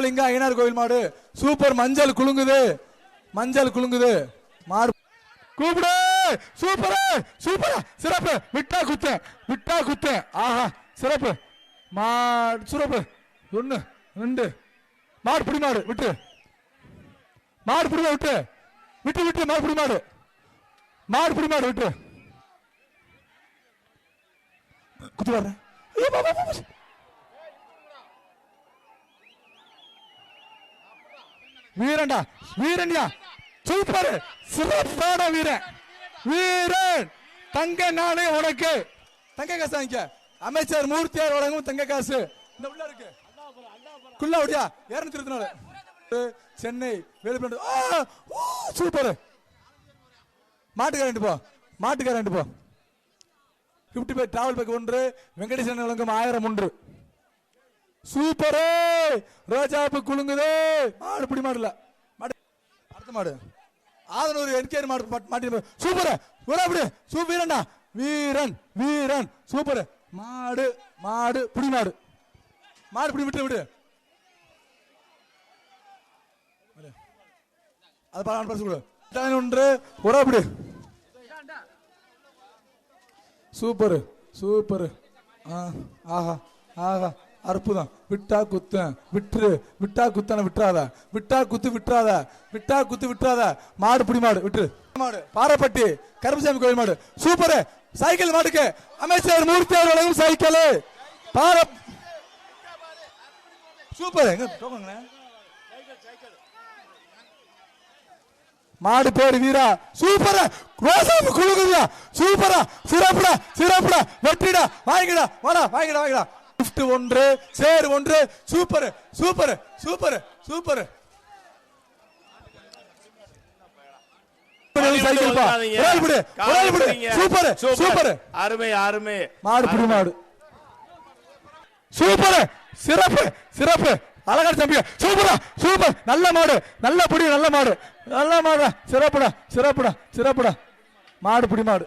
இங்க ஐயனார் கோவில் மாடு. சூப்பர் மஞ்சள் குலுங்குது. மஞ்சள் குலுங்குது. மாடு கூப்பிடு! சூப்பர்! சூப்பர்! சிறப்பு! விட்டா குத்து விட்டா குத்து ஆஹா சிறப்பு. மாடு சிறப்பு. ஒண்ணு ரெண்டு. மாடு புடி மாடு விட்டு. மாடு புடி விட்டு. விட்டு விட்டு மாடு புடி மாடு. மாடு புடி மாடு விட்டு. குத்து வர்றேன் ஐயோ, பா, பா, பா, பா. வீரன்டா வீரன்யா. சூப்பர் சிறப்பான வீரன். வீரன். தங்க நானே உனக்கு. தங்க காசு வாங்கிக்க. அமைச்சர் மூர்த்தியார் வழங்கும் தங்க காசு. இந்த உள்ள இருக்கு. குள்ள அப்படியா இருநூத்தி இருபத்தி நாலு. சென்னை வேலுப்பிள்ளை. சூப்பர் மாட்டுக்காரன் போ. மாட்டுக்காரன் போ. பிப்டி பை டிராவல் பேக் ஒன்று. வெங்கடேசன் வழங்கும் ஆயிரம் ஒன்று. சூப்பரே! ரோஜாப்பு குலுங்குதே! மாடு பிடி மாடுல. மாடு. அடுத்த மாடு. ஆதனூர் என்கேர் மாடு மாட்டி சூப்பர்! அப்படி சூ வீரன்டா. வீரன் வீரன். சூப்பர்! மாடு மாடு பிடி மாடு. மாடு பிடி விட்டு விடு. அது பாடம் பரிசு கொடு ஒன்று. உறப்படி சூப்பர் சூப்பர். ஆ ஆஹா ஆஹா. அற்புதம். விட்டா குத்தன் விட்டுரு. விட்டா குத்தனை விட்டுறாத. விட்டா குத்து விட்டுறாத. விட்டா குத்து விட்டுறாத. மாடு புடி மாடு விட்டுரு. மாடு. பாறைப்பட்டி கருப்பசாமி கோயில் மாடு. சூப்பர். சைக்கிள் மாடுக்கு அமைச்சர் மூர்த்தி அவர்களும் சைக்கிள். பாறை சூப்பர். மாடு பேர் வீரா. சூப்பரா. ரோசாமி குழுகுதியா. சூப்பரா. சிறப்புடா. சிறப்புடா. வெற்றிடா. வாங்கிடா. வாடா. வாங்கிடா. வாங்கிடா. Gift ஒன்று சேர் ஒன்று. Super super super super super super அருமை அருமை. மாடு புடி மாடு. சூப்பர் சிறப்பு சிறப்பு. அழகா தம்பி சூப்பரா சூப்பர் நல்ல மாடு நல்ல புடி நல்ல மாடு. நல்ல மாடு சிறப்புடா சிறப்புடா சிறப்புடா. மாடு புடி மாடு.